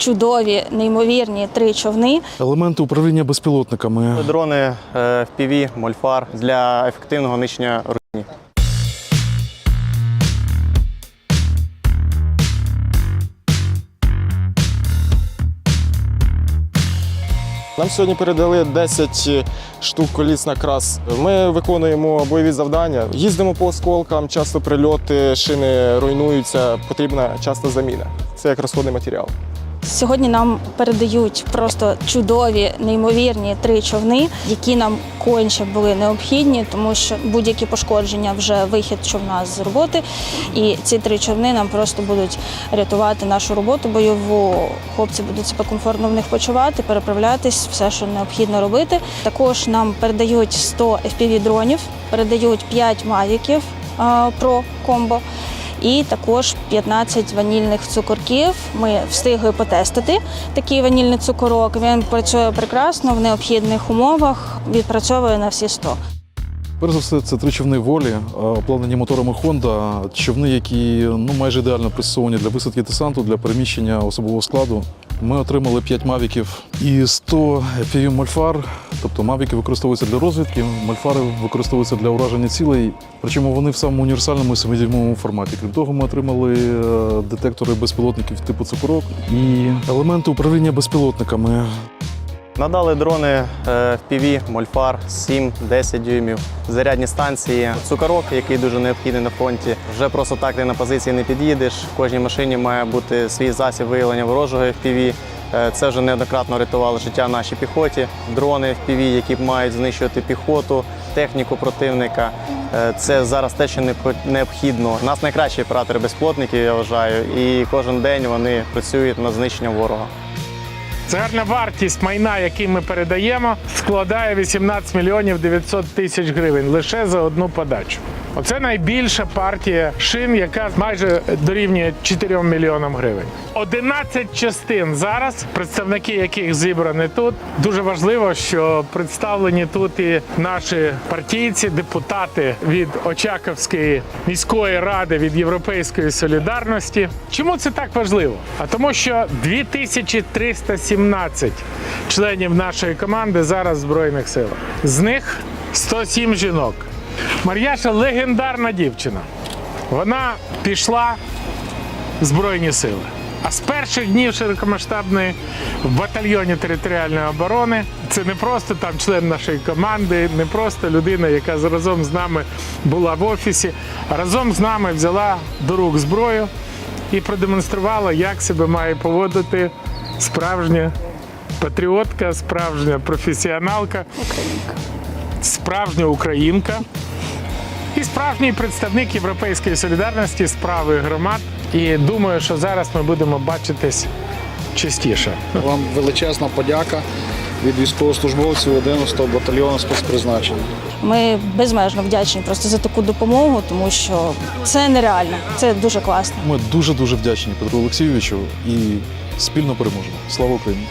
чудові, неймовірні три човни. Елементи управління безпілотниками. Дрони е, FPV, мольфар для ефективного нищення руйні. Нам сьогодні передали 10 штук коліс на крас. Ми виконуємо бойові завдання, їздимо по осколкам, часто прильоти, шини руйнуються, потрібна часто заміна. Це як розходний матеріал. Сьогодні нам передають просто чудові, неймовірні три човни, які нам конче були необхідні, тому що будь-які пошкодження вже вихід човна з роботи. І ці три човни нам просто будуть рятувати нашу роботу бойову. Хлопці будуть себе комфортно в них почувати, переправлятись, все, що необхідно робити. Також нам передають 100 FPV-дронів, передають 5 мавіків про комбо. І також 15 ванільних цукорків. Ми встигли потестити такий ванільний цукорок. Він працює прекрасно в необхідних умовах, відпрацьовує на всі 100. Перш за все, це три човни волі, обладнані моторами Honda, човни, які ну, майже ідеально пристосовані для висадки десанту, для переміщення особового складу. Ми отримали 5 мавіків і 100 FPV мольфар. Тобто мавіки використовуються для розвідки, мольфари використовуються для ураження цілей. Причому вони в самому універсальному і самодіймовому форматі. Крім того, ми отримали е, детектори безпілотників типу цукорок і елементи управління безпілотниками. Надали дрони е, FPV, мольфар 7-10 дюймів, зарядні станції, цукорок, який дуже необхідний на фронті. Вже просто так ти на позиції не під'їдеш. В кожній машині має бути свій засіб виявлення ворожого FPV. Е, Це вже неоднократно рятувало життя нашій піхоті. Дрони FPV, які мають знищувати піхоту, техніку противника. Е, Це зараз те, що необхідно. У нас найкращі оператори безплотників, я вважаю, і кожен день вони працюють над знищенням ворога. Загальна вартість майна, який ми передаємо, складає 18 мільйонів 900 тисяч гривень лише за одну подачу. Оце найбільша партія шин, яка майже дорівнює 4 мільйонам гривень. 11 частин зараз, представники яких зібрані тут. Дуже важливо, що представлені тут і наші партійці, депутати від Очаковської міської ради від Європейської солідарності. Чому це так важливо? А тому, що 2317 членів нашої команди зараз в збройних силах. З них 107 жінок. Мар'яша легендарна дівчина. Вона пішла в Збройні сили. А з перших днів широкомасштабної в батальйоні територіальної оборони це не просто там член нашої команди, не просто людина, яка разом з нами була в офісі, а разом з нами взяла до рук зброю і продемонструвала, як себе має поводити справжня патріотка, справжня професіоналка, справжня українка і справжній представник Європейської солідарності справи громад. І думаю, що зараз ми будемо бачитись частіше. Вам величезна подяка від військовослужбовців 11-го батальйону спецпризначення. Ми безмежно вдячні просто за таку допомогу, тому що це нереально, це дуже класно. Ми дуже дуже вдячні Петру Олексійовичу і спільно переможемо. Слава Україні!